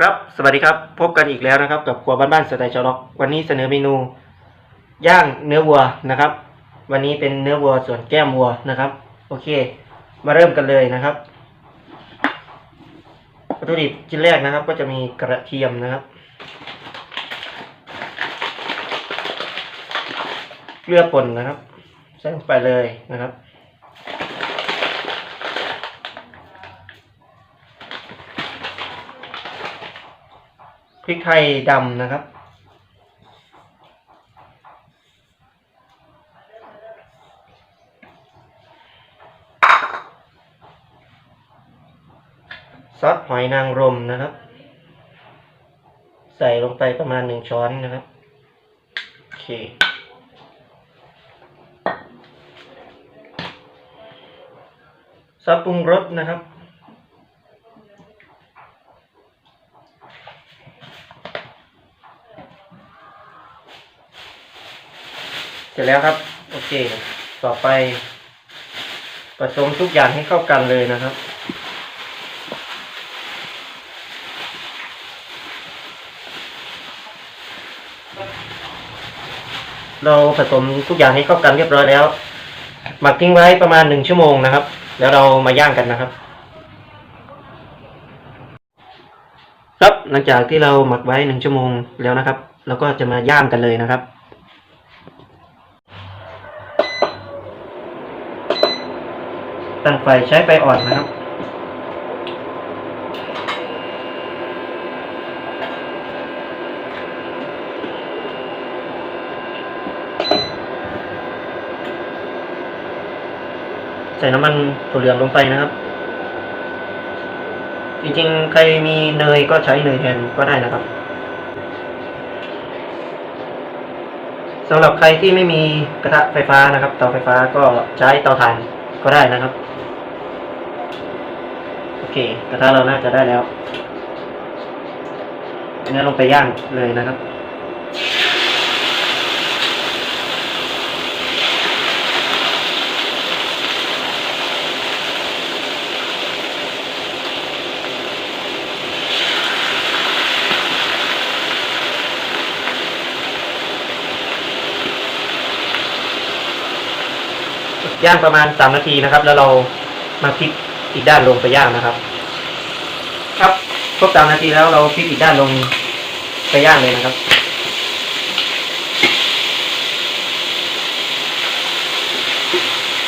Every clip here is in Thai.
ครับสวัสดีครับ พบกันอีกแล้วนะครับ กับครัวบ้านๆสไตล์ชาวล็อกวันนี้เสนอเมนู ย่างเนื้อวัวนะครับ วันนี้เป็นเนื้อวัวส่วนแก้มวัวนะครับ โอเค มาเริ่มกันเลยนะครับวัตถุดิบชิ้นแรกนะครับ ก็จะมีกระเทียมนะครับเกลือป่นนะครับ ใส่ลงไปเลยนะครับ พริกไทยดำนะครับ ซอสหอยนางรมนะครับ ใส่ลงไปประมาณหนึ่งช้อนนะครับ โอเค ซอสปรุงรสนะครับ เสร็จแล้วครับ โอเค ต่อไปผสมทุกอย่างให้เข้ากันเลยนะครับ เราผสมทุกอย่างให้เข้ากันเรียบร้อยแล้ว หมักทิ้งไว้ประมาณหนึ่งชั่วโมงนะครับ แล้วเรามาย่างกันนะครับ ครับหลังจากที่เราหมักไว้หนึ่งชั่วโมงแล้วนะครับ เราก็จะมาย่างกันเลยนะครับ ตั้งไฟใช้ไฟอ่อนนะครับ ใส่น้ำมันถั่วเหลืองลงไปนะครับ จริงๆ ใครมีเนยก็ใช้เนยแทนก็ได้นะครับสำหรับใครที่ไม่มีกระทะไฟฟ้านะครับ เตาไฟฟ้าก็ใช้เตาถ่านก็ได้นะครับ เคกระทะเราน่าจะได้แล้วอันนี้ลงไปย่างเลยนะครับย่างประมาณสามนาทีนะครับ แล้วเรามาพลิก อีกด้านลงไปย่างนะครับ ครับครบสามนาทีแล้วเราพลิกอีกด้านลงไปย่างเลยนะครับ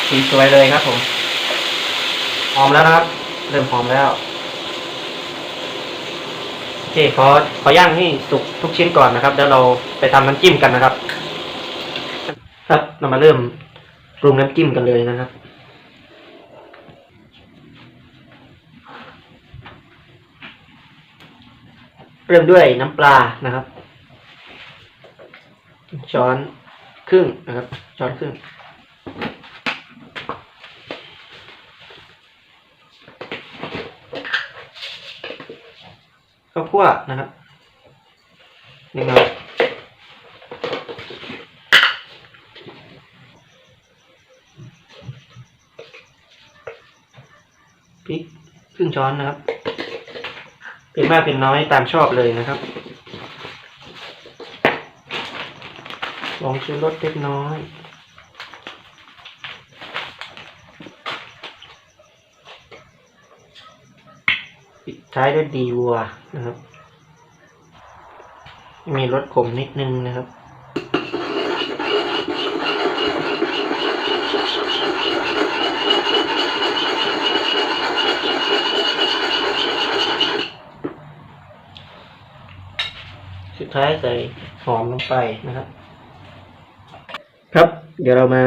สีสวยเลยครับผมหอมแล้วนะครับ เริ่มหอมแล้วโอเคขอขอย่างให้สุกทุกชิ้นก่อนนะครับ แล้วเราไปทำน้ำจิ้มกันนะครับ ครับเรามาเริ่มปรุงน้ำจิ้มกันเลยนะครับ เริ่มด้วยน้ำปลานะครับ ช้อนครึ่งนะครับ ช้อนครึ่ง ข้าวคั่วนะครับนี่ครับพริกครึ่งช้อนนะครับ เป็นมากเป็นน้อยตามชอบเลยนะครับลองชูรสเล็กน้อยปิดท้ายด้วยดีวัวนะครับ มีรสขมนิดนึงนะครับ ดท้ายใส่หอมลงไปนะครับ ครับ เดี๋ยวเรามา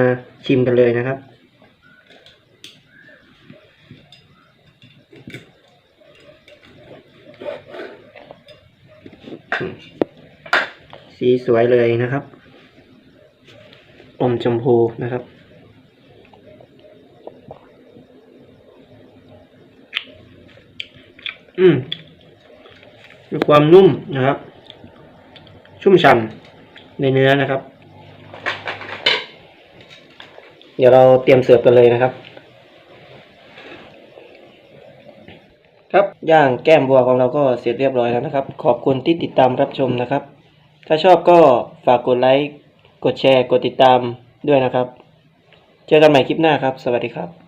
ชิมกันเลยนะครับ สีสวยเลยนะครับ อมชมพูนะครับอืมมีความนุ่มนะครับ ชุ่มฉ่ำในเนื้อนะครับ เดี๋ยวเราเตรียมเสิร์ฟกันเลยนะครับ ครับย่างแก้มวัวของเราก็เสร็จเรียบร้อยแล้วนะครับ ขอบคุณที่ติดตามรับชมนะครับ ถ้าชอบก็ฝากกดไลค์กดแชร์ กดติดตามด้วยนะครับ เจอกันใหม่คลิปหน้าครับ สวัสดีครับ